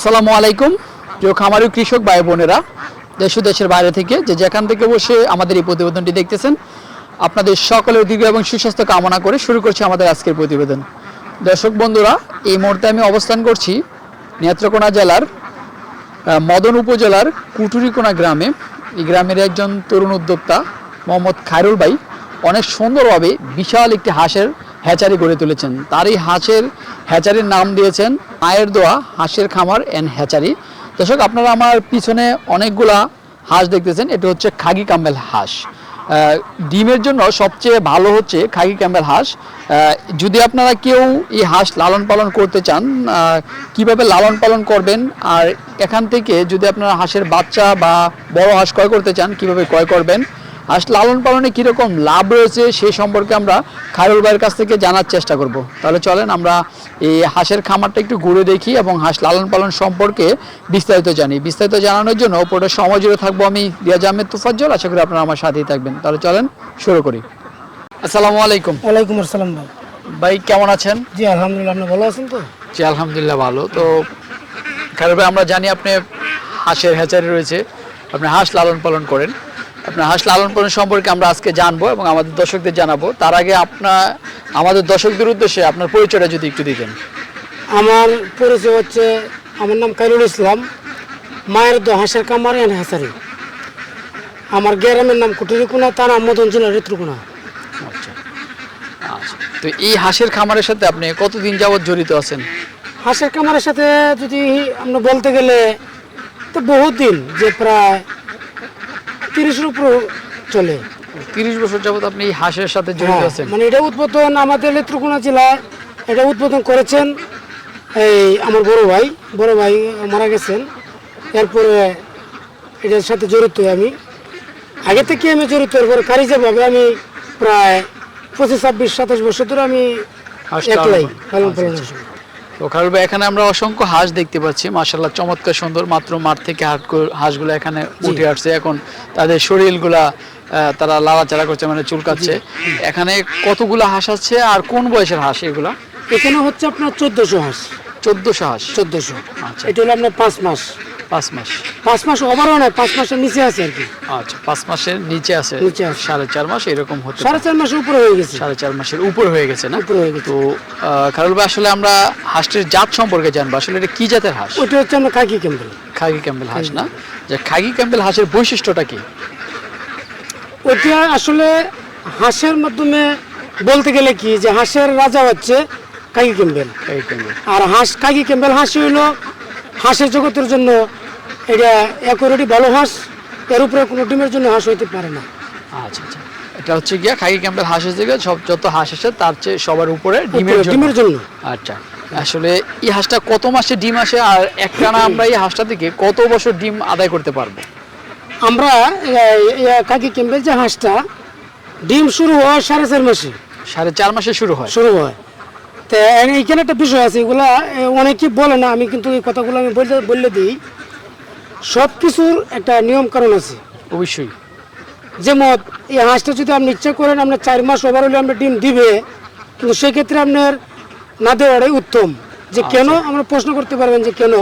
আসসালামু আলাইকুম, প্রিয় খামারি কৃষক ভাই বোনেরা, দেশ দেশের বাইরে থেকে যে যেখান থেকে বসে আমাদের এই প্রতিবেদনটি দেখতেছেন, আপনাদের সকলের দীর্ঘ এবং সুস্বাস্থ্য কামনা করে শুরু করছি আমাদের আজকের প্রতিবেদন। দর্শক বন্ধুরা, এই মুহূর্তে আমি অবস্থান করছি নেত্রকোনা জেলার মদন উপজেলার কুটুরিকোনা গ্রামে। এই গ্রামের একজন তরুণ উদ্যোক্তা, মোহাম্মদ খায়রুল ভাই, অনেক সুন্দরভাবে বিশাল একটি হাঁসের হ্যাচারি গড়ে তুলেছেন। তার এই হাঁসের হ্যাচারির নাম দিয়েছেন মায়ের দোয়া, হাঁসের খামার অ্যান্ড হ্যাচারি। দর্শক, আপনারা আমার পিছনে অনেকগুলা হাঁস দেখতেছেন। এটা হচ্ছে খাগি কাম্বেল হাঁস। ডিমের জন্য সবচেয়ে ভালো হচ্ছে খাগি ক্যাম্বেল হাঁস। যদি আপনারা কেউ এই হাঁস লালন পালন করতে চান কীভাবে লালন পালন করবেন? আর এখান থেকে যদি আপনারা হাঁসের বাচ্চা বা বড় হাঁস ক্রয় করতে চান, কীভাবে ক্রয় করবেন? হাঁস লালন পালনে কীরকম লাভ রয়েছে সে সম্পর্কে আমরা খায়রুল ভাইয়ের কাছ থেকে জানার চেষ্টা করব। তাহলে চলেন আমরা এই হাঁসের খামারটা একটু ঘুরে দেখি এবং হাঁস লালন পালন সম্পর্কে বিস্তারিত জানি। বিস্তারিত জানানোর জন্য পুরো সময় জুড়ে থাকব আমি রিয়াজ আহমেদ তুফাজ্জল। আশা করি আপনারা আমার সাথেই থাকবেন। তাহলে চলেন শুরু করি। আসসালামু আলাইকুম। ওয়ালাইকুম আসসালাম ভাই। ভাই কেমন আছেন? জি আলহামদুলিল্লাহ। আপনি ভালো আছেন তো? জি আলহামদুলিল্লাহ ভালো। তো খায়রুল ভাই আমরা জানি আপনি হাঁসের হ্যাচারি রয়েছে। আপনি হাঁস লালন পালন করেন। আপনার হাঁস লালন পালন সম্পর্কে আমরা আজকে জানব এবং আমাদের দর্শকদের জানাব। তার আগে আপনার আমাদের দর্শকদের উদ্দেশ্যে আপনার পরিচয়টা যদি একটু দিতেন। আমার পরিচয় হচ্ছে আমার নাম কাইরুল ইসলাম। মায়ের দো হাঁসের কামার এন হাসারি। আমার গ্রামের নাম কুটুরিকুনা তার নাম মদন জেলা ঋতুকুনা আচ্ছা। আচ্ছা। তো এই হাঁসের খামারের সাথে আপনি কতদিন যাবত জড়িত আছেন? হাঁসের খামারের সাথে যদি আমরা বলতে গেলে তো বহুত দিন যে প্রায় তিরিশের উপর চলে। তিরিশ বছর যাবত আপনি এই হাঁসের সাথে জড়িত হ্যাঁ, আছেন। মানে এটা উদ্বোধন আমাদের নেত্রকোনা জেলায় এটা উদ্বোধন করেছেন এই আমার বড় ভাই বড় ভাই মারা গেছেন। এরপরে এটার সাথে জড়িত আমি। আগে থেকে আমি জড়িত এরপরে কারি কারিজাভাবে আমি প্রায় পঁচিশ ছাব্বিশ সাতাশ বছর ধরে আমি একলাই পালন পালন। তো খারুল ভাই এখানে আমরা অসংখ্য হাঁস দেখতে পাচ্ছি। মাসাল্লাহ চমৎকার সুন্দর। মাত্র মাঠ থেকে হাঁসগুলো এখানে উঠে আসছে। এখন তাদের শরীরগুলা তারা লাড়াচাড়া করছে মানে চুলকাচ্ছে। এখানে কতগুলো হাঁস আছে আর কোন বয়সের হাঁস এগুলা? এখানে হচ্ছে আপনার চোদ্দশো হাঁস। চোদ্দশো হাঁস। চোদ্দশো। আচ্ছা। এটা হলো আপনার পাঁচ মাস। পাঁচ মাস। পাঁচ মাস ওভারও নয় পাঁচ মাসের নিচে আছে আর কি। আচ্ছা পাঁচ মাসের নিচে আছে। নিচে আছে। সাড়ে চার মাস এরকম হতে সাড়ে চার মাসের উপরে হয়ে গেছে। সাড়ে চার মাসের উপর হয়ে গেছে না? উপরে হয়ে গেছে। তো খারুল ভাই আসলে আমরা হাঁসটির জাত সম্পর্কে জানব। আসলে এটা কি জাতের হাঁস? ওইটা হচ্ছে আমরা কাকি ক্যাম্পেল। খাগি ক্যাম্বেল হাঁস না? যে খাগি ক্যাম্বেল হাঁসের বৈশিষ্ট্যটা কি? ওইটা আসলে হাঁসের মাধ্যমে বলতে গেলে কি যে হাঁসের রাজা হচ্ছে কাকি ক্যাম্পেল। খাগি ক্যাম্বেল আর হাঁস কাকি ক্যাম্পেল হাঁস হইল হাঁসের জগতের জন্য এটা একরেটি ভালো হাঁস এর উপরে কোনো ডিমের জন্য হাঁস হইতে পারে না। আচ্ছা আচ্ছা। এটা হচ্ছে গিয়া খাগি ক্যাম্বেল হাঁসের থেকে সব যত হাঁস আছে তার চেয়ে সবার উপরে ডিমের ডিমের জন্য। আচ্ছা আসলে এই হাঁসটা কত মাসে ডিম আসে আর একটানা আমরা এই হাঁসটা থেকে কত বছর ডিম আদায় করতে পারব? আমরা কাকি ক্যাম্পেল যে হাঁসটা ডিম শুরু হয় সাড়ে চার মাসে। সাড়ে চার মাসে শুরু হয়। শুরু হয়। তো এইখানে একটা বিষয় আছে এগুলা অনেকে বলে না আমি কিন্তু এই কথাগুলো আমি বললে দিই। সব কিছুর একটা নিয়ম কারণ আছে। অবশ্যই। যেমন এই হাঁসটা যদি আপনি ইচ্ছা করেন আপনার চার মাস ওভার হলে আপনার ডিম দিবে কিন্তু সেক্ষেত্রে আপনার না দেওয়াটাই উত্তম। যে কেন আমরা প্রশ্ন করতে পারবেন যে কেন?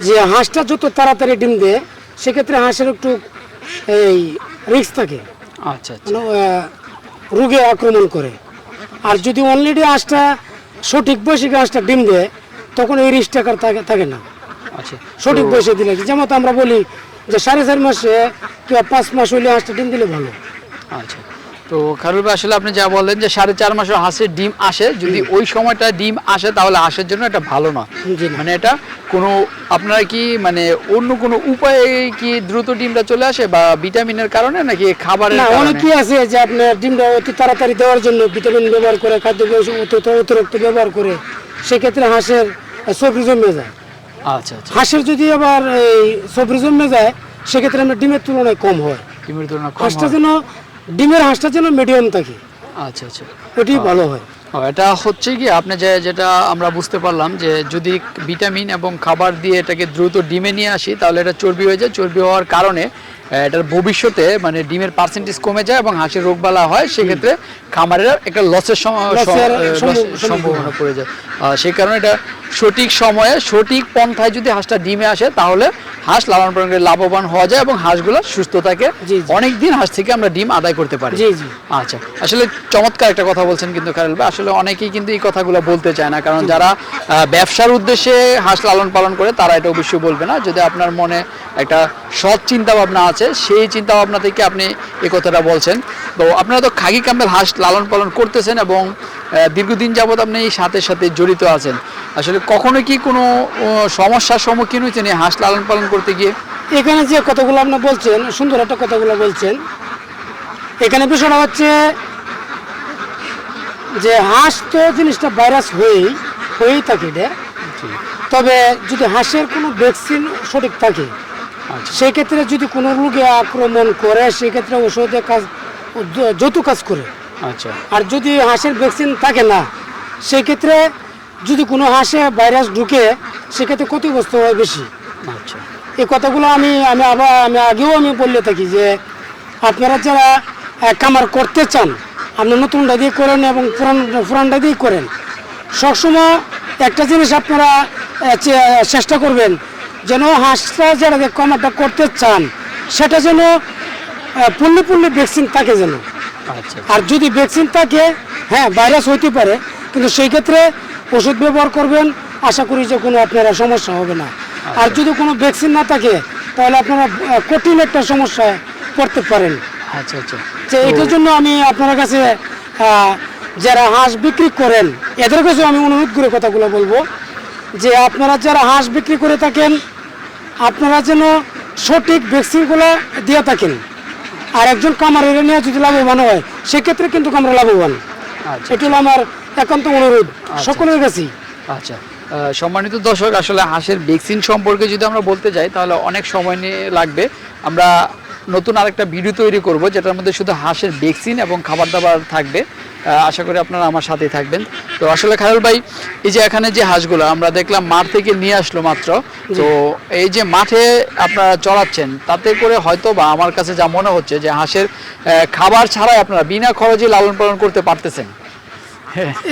যে হাঁসটা যত তাড়াতাড়ি ডিম দেয় সেক্ষেত্রে হাঁসের একটু এই রিস্ক থাকে। আচ্ছা আচ্ছা। মানে, রোগে আক্রমণ করে। আর যদি অলরেডি হাঁসটা সঠিক বয়সে হাঁসটা ডিম দেয় তখন এই টাকার থাকে থাকে না। আচ্ছা সঠিক বয়সে দিলে যেমন আমরা বলি যে সাড়ে চার মাসে কিংবা পাঁচ মাস হইলে হাঁসটা ডিম দিলে ভালো। আচ্ছা। তো খারুল ভাই আসলে আপনি যা বললেন যে সাড়ে চার মাসে হাঁসের ডিম আসে যদি ওই সময়টা ডিম আসে তাহলে হাঁসের জন্য এটা ভালো না। মানে এটা কোনো আপনারা কি মানে অন্য কোনো উপায়ে কি দ্রুত ডিমটা চলে আসে বা ভিটামিনের কারণে নাকি খাবারের না অনেকেই আছে যে আপনার ডিমটা অতি তাড়াতাড়ি দেওয়ার জন্য ভিটামিন ব্যবহার করে খাদ্য অতি- অতিরিক্ত ব্যবহার করে সেক্ষেত্রে হাঁসের সবরি জমে যায়। আচ্ছা আচ্ছা। হাঁসের যদি আবার এই সবরি জমে যায় সেক্ষেত্রে আমরা ডিমের তুলনায় কম হয়। ডিমের তুলনায় হাঁসটা যেন ডিমের হাঁসটা যেন মিডিয়াম থাকে। আচ্ছা আচ্ছা। ওটি ভালো হয়। এটা হচ্ছে কি আপনি যে যেটা আমরা বুঝতে পারলাম যে যদি ভিটামিন এবং খাবার দিয়ে এটাকে দ্রুত ডিমে নিয়ে আসি তাহলে এটা চর্বি হয়ে যায়। চর্বি হওয়ার কারণে এটার ভবিষ্যতে মানে ডিমের পার্সেন্টেজ কমে যায় এবং হাঁসের রোগবালা হয় সেক্ষেত্রে খামারের একটা লসের সম্ভাবনা পড়ে যায়। সেই কারণে এটা সঠিক সময়ে সঠিক পন্থায় যদি হাঁসটা ডিমে আসে তাহলে হাঁস লালন পালন করে লাভবান হওয়া যায় এবং হাঁসগুলো সুস্থ থাকে। অনেক দিন হাঁস থেকে আমরা ডিম আদায় করতে পারি। আচ্ছা আসলে চমৎকার একটা কথা বলছেন কিন্তু খালেল ভাই। আসলে অনেকেই কিন্তু এই কথাগুলো বলতে চায় না কারণ যারা ব্যবসার উদ্দেশ্যে হাঁস লালন পালন করে তারা এটা অবশ্যই বলবে না। যদি আপনার মনে একটা সৎ চিন্তা ভাবনা আছে সেই চিন্তা ভাবনা থেকে আপনি এ কথাটা বলছেন। তো আপনারা তো খাগি কাম্বেল হাঁস লালন পালন করতেছেন এবং দীর্ঘদিন যাবৎ আপনি এই সাথে সাথে জড়িত আছেন। আসলে কখনো কি কোনো সমস্যার সম্মুখীন হয়েছেন এই হাঁস লালন পালন করতে গিয়ে? এখানে যে কথাগুলো আপনি বলছেন সুন্দর একটা কথাগুলো বলছেন। এখানে বিষয়টা হচ্ছে যে হাঁস তো জিনিসটা ভাইরাস হয়েই হয়েই থাকে এটা। তবে যদি হাঁসের কোনো ভ্যাকসিন সঠিক থাকে আচ্ছা সেই ক্ষেত্রে যদি কোনো রোগে আক্রমণ করে সেক্ষেত্রে ওষুধে কাজ যত কাজ করে। আচ্ছা। আর যদি হাঁসের ভ্যাকসিন থাকে না সেক্ষেত্রে যদি কোনো হাঁসে ভাইরাস ঢুকে সেক্ষেত্রে ক্ষতিগ্রস্ত হয় বেশি। আচ্ছা। এই কথাগুলো আমি আমি আবার আমি আগেও আমি বললে থাকি যে আপনারা যারা কামার করতে চান আপনি নতুনটা দিয়ে করেন এবং পুরান পুরানটা দিয়ে করেন সবসময় একটা জিনিস আপনারা চেষ্টা করবেন যেন হাঁসটা যারা যে কামারটা করতে চান সেটা যেন পল্লী ভ্যাকসিন থাকে যেন। আচ্ছা। আর যদি ভ্যাকসিন থাকে হ্যাঁ ভাইরাস হইতে পারে কিন্তু সেই ক্ষেত্রে ওষুধ ব্যবহার করবেন আশা করি যে কোনো আপনারা সমস্যা হবে না। আর যদি কোনো ভ্যাকসিন না থাকে তাহলে আপনারা কঠিন একটা সমস্যা পড়তে পারেন। আচ্ছা আচ্ছা। যে এটার জন্য আমি আপনার কাছে যারা হাঁস বিক্রি করেন এদের কাছে আমি অনুরোধ করে কথাগুলো বলব যে আপনারা যারা হাঁস বিক্রি করে থাকেন আপনারা যেন সঠিক ভ্যাকসিনগুলো দিয়ে থাকেন। আর একজন কামারের নিয়ে যদি লাভবান হয় সেক্ষেত্রে কিন্তু আমরা লাভবান। সেটি এটি হলো আমার একান্ত অনুরোধ। সকলের কাছেই আচ্ছা। সম্মানিত দর্শক আসলে হাঁসের ভ্যাকসিন সম্পর্কে যদি আমরা বলতে যাই তাহলে অনেক সময় নিয়ে লাগবে। আমরা নতুন আরেকটা ভিডিও তৈরি করব যেটার মধ্যে শুধু হাঁসের ভ্যাকসিন এবং খাবার দাবার থাকবে আশা করি আপনারা আমার সাথেই থাকবেন। তো আসলে খায়রুল ভাই এই যে এখানে যে হাঁসগুলো আমরা দেখলাম মাঠ থেকে নিয়ে আসলো মাত্র। তো এই যে মাঠে আপনারা চড়াচ্ছেন তাতে করে হয়তো বা আমার কাছে যা মনে হচ্ছে যে হাঁসের খাবার ছাড়াই আপনারা বিনা খরচে লালন পালন করতে পারতেছেন।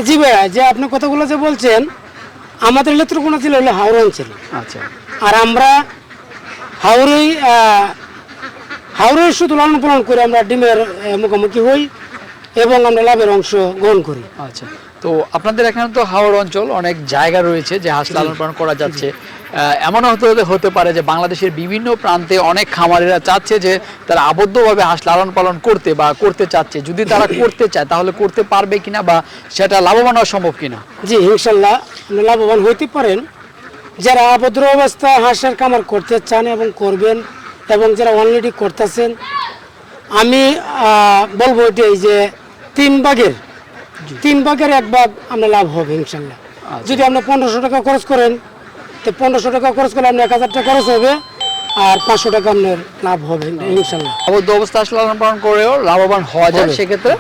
জি ভাইয়া যে আপনি কথাগুলো যে বলছেন আমাদের নেত্রকোনা জেলা হলো হাওড়া অঞ্চল। আচ্ছা। আর আমরা হাওড়েই হাওড়েই শুধু লালন পালন করে আমরা ডিমের মুখোমুখি হই এবং আমরা লাভের অংশ গ্রহণ করি। আচ্ছা। তো আপনাদের এখানে তো হাওড় অঞ্চল অনেক জায়গা রয়েছে যে হাঁস লালন পালন করা যাচ্ছে। এমনও হতে হতে পারে যে বাংলাদেশের বিভিন্ন প্রান্তে অনেক খামারিরা চাচ্ছে যে তারা আবদ্ধভাবে হাঁস লালন পালন করতে বা করতে চাচ্ছে। যদি তারা করতে চায় তাহলে করতে পারবে কিনা বা সেটা লাভবান হওয়া সম্ভব কিনা? জি ইনশাল্লাহ লাভবান হইতে পারেন। যারা আবদ্ধ অবস্থায় হাঁসের খামার করতে চান এবং করবেন এবং যারা অলরেডি করতেছেন আমি বলব এটাই যে তিন ভাগের তিন ভাগের এক ভাগ আপনার লাভ হবে ইনশাল্লাহ। আচ্ছা। যদি আপনি পনেরোশো টাকা খরচ করেন তো পনেরোশো টাকা খরচ করলে আপনার এক হাজার টাকা খরচ হবে আর পাঁচশো টাকা আপনার লাভ হবে ইনশাল্লাহ। আবদ্ধ অবস্থা লালন পালন করেও লাভবান হওয়া যায় সেক্ষেত্রে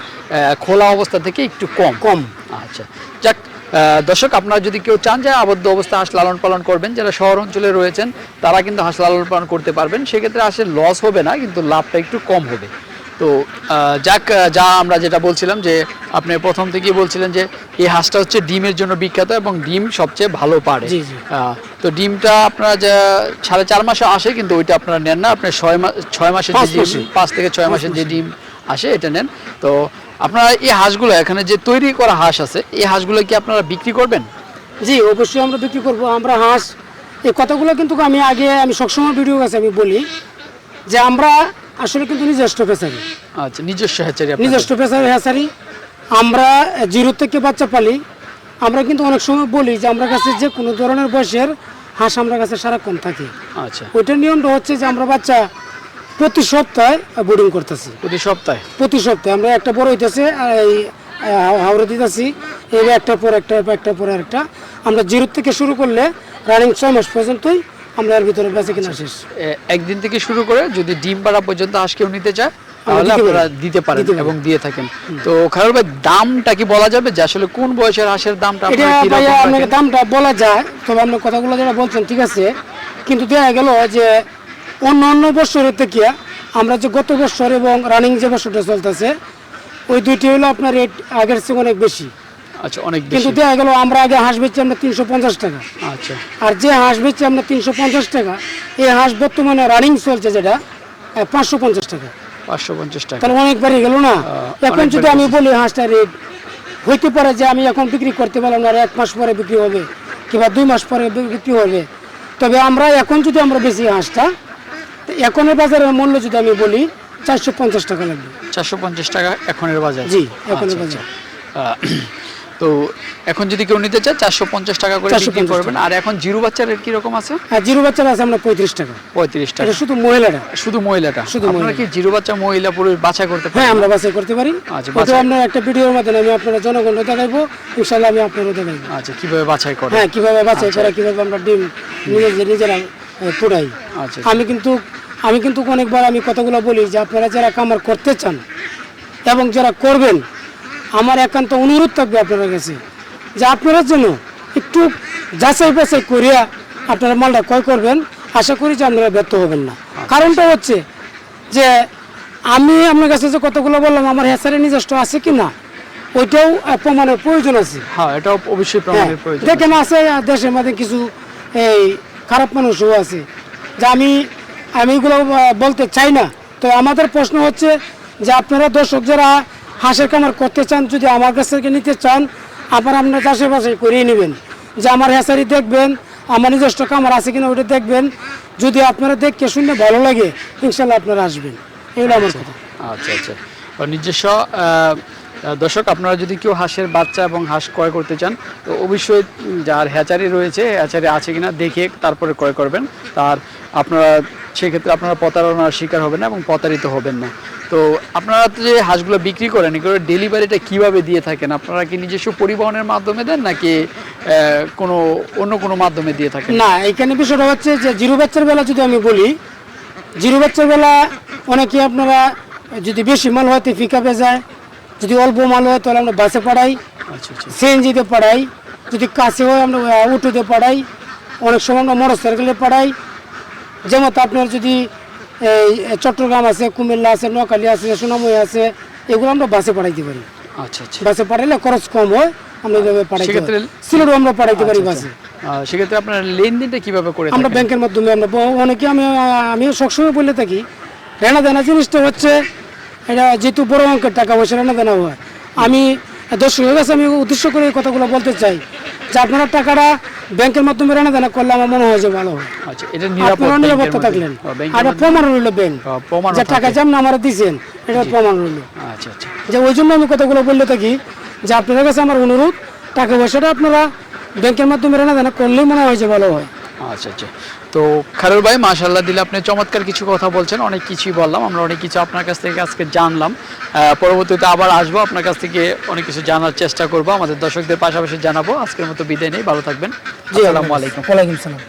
খোলা অবস্থা থেকে একটু কম। কম। আচ্ছা। যাক দর্শক আপনারা যদি কেউ চান যে আবদ্ধ অবস্থা হাঁস লালন পালন করবেন যারা শহর অঞ্চলে রয়েছেন তারা কিন্তু হাঁস লালন পালন করতে পারবেন। সেক্ষেত্রে হাঁসের লস হবে না কিন্তু লাভটা একটু কম হবে। তো যাক যা আমরা যেটা বলছিলাম যে আপনি প্রথম থেকেই বলছিলেন যে এই হাঁসটা হচ্ছে ডিমের জন্য বিখ্যাত এবং ডিম সবচেয়ে ভালো পারে তো ডিমটা আপনারা যা সাড়ে চার মাসে আসে কিন্তু ওইটা আপনারা নেন না। আপনি ছয় মাস ছয় মাসের যে ডিম পাঁচ থেকে ছয় মাসের যে ডিম আসে এটা নেন। তো আপনারা এই হাঁসগুলো এখানে যে তৈরি করা হাঁস আছে এই হাঁসগুলো কি আপনারা বিক্রি করবেন? জি অবশ্যই আমরা বিক্রি করব। আমরা হাঁস এই কথাগুলো কিন্তু আমি আগে আমি সবসময় ভিডিও কাছে আমি বলি যে আমরা আসলে কিন্তু নিজস্ব পেশারি আচ্ছা নিজস্ব হ্যাচারি নিজস্ব পেশারি হ্যাসারি আমরা জিরো থেকে বাচ্চা পালি। আমরা কিন্তু অনেক সময় বলি যে আমরা কাছে যে কোনো ধরনের বয়সের হাঁস আমরা কাছে সারাক্ষণ থাকে। আচ্ছা। ওইটার নিয়মটা হচ্ছে যে আমরা বাচ্চা প্রতি সপ্তাহে বোর্ডিং করতেছি। প্রতি সপ্তাহে? প্রতি সপ্তাহে। আমরা একটা বড় হইতেছে এই হাওড়া দিতেছি। এই একটা পর একটা একটা পর একটা আমরা জিরো থেকে শুরু করলে রানিং ছয় মাস পর্যন্তই আমরা এর ভিতরে বেঁচে কিনা শেষ। একদিন থেকে শুরু করে যদি ডিম পাড়া পর্যন্ত হাঁস কেউ নিতে চায় তাহলে। আপনারা দিতে পারেন এবং দিয়ে থাকেন। তো খায়রুল ভাই দামটা কি বলা যাবে? যে আসলে কোন বয়সের হাঁসের দামটা আপনারা? দামটা বলা যায় তবে আপনার কথাগুলো যারা বলছেন ঠিক আছে? কিন্তু দেখা গেল যে অন্য অন্য বছরের থেকে আমরা যে গত বছর এবং রানিং যে বছরটা চলতেছে ওই দুইটি হলো আপনার রেট আগের চেয়ে অনেক বেশি। আচ্ছা অনেক কিন্তু দেখা গেল আমরা আগে হাঁস বেচছি আমরা তিনশো পঞ্চাশ টাকা। আচ্ছা। আর যে হাঁস বেচছি আমরা তিনশো পঞ্চাশ টাকা এই হাঁস বর্তমানে রানিং চলছে যেটা পাঁচশো পঞ্চাশ টাকা। পাঁচশো পঞ্চাশ টাকা। তাহলে অনেক বাড়ি গেল না? এখন যদি আমি বলি হাঁসটা রেট হইতে পারে যে আমি এখন বিক্রি করতে পারলাম না আর এক মাস পরে বিক্রি হবে কিংবা দুই মাস পরে বিক্রি হবে। তবে আমরা এখন যদি আমরা বেশি হাঁসটা এখনের বাজারের মূল্য যদি আমি বলি চারশো পঞ্চাশ টাকা লাগবে। চারশো পঞ্চাশ টাকা এখনের বাজার? জি, এখনের আচ্ছা, বাজার। আচ্ছা। তো এখন যদি কেউ নিতে চায় চারশো পঞ্চাশ টাকা করে 450 বিক্রি করবেন। আর এখন জিরো বাচ্চার রেট কীরকম আছে? হ্যাঁ জিরো বাচ্চারা আছে আমরা পঁয়ত্রিশ টাকা। পঁয়ত্রিশ টাকা। শুধু মহিলাটা শুধু মহিলাটা? শুধু আপনারা কি জিরো বাচ্চা মহিলা পুরুষ বাছাই করতে হ্যাঁ আমরা বাছাই করতে পারি। আচ্ছা। আপনার একটা ভিডিওর মাধ্যমে আমি আপনারা জনগণ দেখাইবো ইনশাল্লাহ আমি আপনারও দেখাইবো আচ্ছা কীভাবে বাছাই করে হ্যাঁ কীভাবে বাছাই করে কীভাবে আমরা ডিম নিজেদের নিজেরা ফুটাই আচ্ছা। আমি কিন্তু আমি কিন্তু অনেকবার আমি কথাগুলো বলি যে আপনারা যারা কামার করতে চান এবং যারা করবেন আমার একান্ত অনুরোধ থাকবে আপনাদের কাছে যে আপনারা যেন একটু যাচাই বাছাই করিয়া আপনারা মালটা ক্রয় করবেন। আশা করি যে আপনারা ব্যর্থ হবেন না। কারণটা হচ্ছে যে আমি আপনার কাছে যে কতগুলো বললাম আমার হ্যাচারে নিজস্ব আছে কি না ওইটাও প্রমাণের প্রয়োজন আছে। হ্যাঁ এটা অবশ্যই হ্যাঁ, প্রমাণের প্রয়োজন দেখেন আছে দেশের মধ্যে কিছু এই খারাপ মানুষও আছে। যে আমি আমি এগুলো বলতে চাই না। তো আমাদের প্রশ্ন হচ্ছে যে আপনারা দর্শক যারা হাঁসের কামার করতে চান যদি আমার কাছ থেকে নিতে চান আবার আপনার চাষে বাসে করিয়ে নেবেন। যে আমার হ্যাসারি দেখবেন আমার নিজস্ব কামার আছে কিনা ওটা দেখবেন। যদি আপনারা দেখতে শুনে ভালো লাগে ইনশাল্লাহ আপনারা আসবেন। এগুলো আমার কথা। আচ্ছা আচ্ছা। নিজস্ব দর্শক আপনারা যদি কেউ হাঁসের বাচ্চা এবং হাঁস ক্রয় করতে চান তো অবশ্যই যার হ্যাচারি রয়েছে হ্যাচারি আছে কিনা দেখে তারপরে ক্রয় করবেন। তার আপনারা সেক্ষেত্রে আপনারা প্রতারণার শিকার হবেন না এবং প্রতারিত হবেন না। তো আপনারা তো যে হাঁসগুলো বিক্রি করেন এগুলো ডেলিভারিটা কীভাবে দিয়ে থাকেন? আপনারা কি নিজস্ব পরিবহনের মাধ্যমে দেন নাকি কোনো অন্য কোনো মাধ্যমে দিয়ে থাকেন? না এখানে বিষয়টা হচ্ছে যে জিরো বাচ্চার বেলা যদি আমি বলি জিরো বাচ্চার বেলা অনেকে আপনারা যদি বেশি মাল হয় তো পিকআপে যায় যদি অল্প মাল হয় তাহলে আমরা বাসে পাঠাই আচ্ছা সিএনজিতে পাঠাই যদি কাছে হয় আমরা আহ, অটোতে পাঠাই অনেক সময় আমরা মোটর সাইকেলে পাঠাই যেমন তো আপনার যদি এই চট্টগ্রাম আছে কুমিল্লা আছে নোয়াখালী আছে সোনামুই আছে এগুলো আমরা বাসে পাঠাইতে পারি। আচ্ছা আচ্ছা। বাসে পাঠাইলে খরচ কম হয় আমরা এইভাবে পাঠাইতে পারি। সিলেটও আমরা পাঠাইতে পারি বাসে। সেক্ষেত্রে আপনারা লেনদেনটা কীভাবে করে আমরা ব্যাংকের মাধ্যমে আমরা অনেকে আমি আমিও সবসময় বলে থাকি রেনা দেনা জিনিসটা হচ্ছে এটা যেহেতু বড় অঙ্কের টাকা পয়সা রেনা দেনা হয় আমি দর্শকের কাছে আমি উদ্দেশ্য করে এই কথাগুলো বলতে চাই যে আপনারা টাকাটা ব্যাংকের মাধ্যমে রেনা দেনা করলে আমার মনে হয় যে ভালো আচ্ছা এটা আপনারা নিরাপত্তা থাকলেন। আর প্রমাণ রইল ব্যাংক। যে টাকা। যেমন আমরা দিচ্ছেন এটা প্রমাণ রইল আচ্ছা আচ্ছা। যে ওই জন্য আমি কথাগুলো বললে থাকি যে আপনাদের কাছে আমার অনুরোধ টাকা পয়সাটা আপনারা ব্যাংকের মাধ্যমে রেনা দেনা করলেই মনে হয় যে ভালো হয়। আচ্ছা আচ্ছা। তো খারুল ভাই মাশাল্লাহ দিলে আপনি চমৎকার কিছু কথা বলছেন অনেক কিছুই বললাম আমরা অনেক কিছু আপনার কাছ থেকে আজকে জানলাম। পরবর্তীতে আবার আসব আপনার কাছ থেকে অনেক কিছু জানার চেষ্টা করব আমাদের দর্শকদের পাশাপাশি জানাব। আজকের মতো বিদায় নেই ভালো থাকবেন। জি আসসালামু আলাইকুম। ওয়ালাইকুম সালাম।